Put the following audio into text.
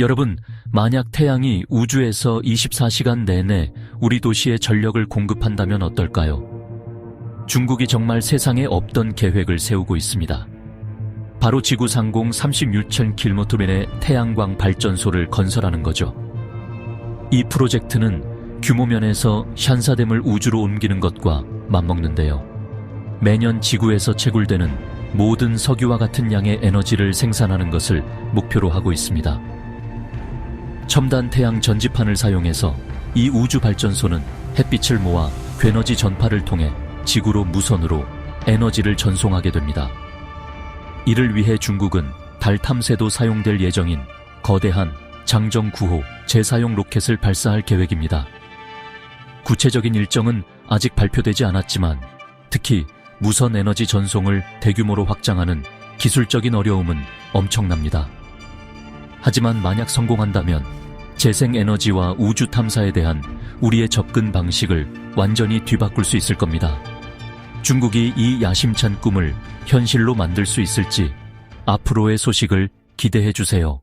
여러분, 만약 태양이 우주에서 24시간 내내 우리 도시에 전력을 공급한다면 어떨까요? 중국이 정말 세상에 없던 계획을 세우고 있습니다. 바로 지구 상공 36천 킬로미터면의 태양광 발전소를 건설하는 거죠. 이 프로젝트는 규모 면에서 샨사댐을 우주로 옮기는 것과 맞먹는데요. 매년 지구에서 채굴되는 모든 석유와 같은 양의 에너지를 생산하는 것을 목표로 하고 있습니다. 첨단 태양 전지판을 사용해서 이 우주 발전소는 햇빛을 모아 괴너지 전파를 통해 지구로 무선으로 에너지를 전송하게 됩니다. 이를 위해 중국은 달 탐사에도 사용될 예정인 거대한 장정 9호 재사용 로켓을 발사할 계획입니다. 구체적인 일정은 아직 발표되지 않았지만 특히 무선 에너지 전송을 대규모로 확장하는 기술적인 어려움은 엄청납니다. 하지만 만약 성공한다면 재생 에너지와 우주 탐사에 대한 우리의 접근 방식을 완전히 뒤바꿀 수 있을 겁니다. 중국이 이 야심찬 꿈을 현실로 만들 수 있을지 앞으로의 소식을 기대해 주세요.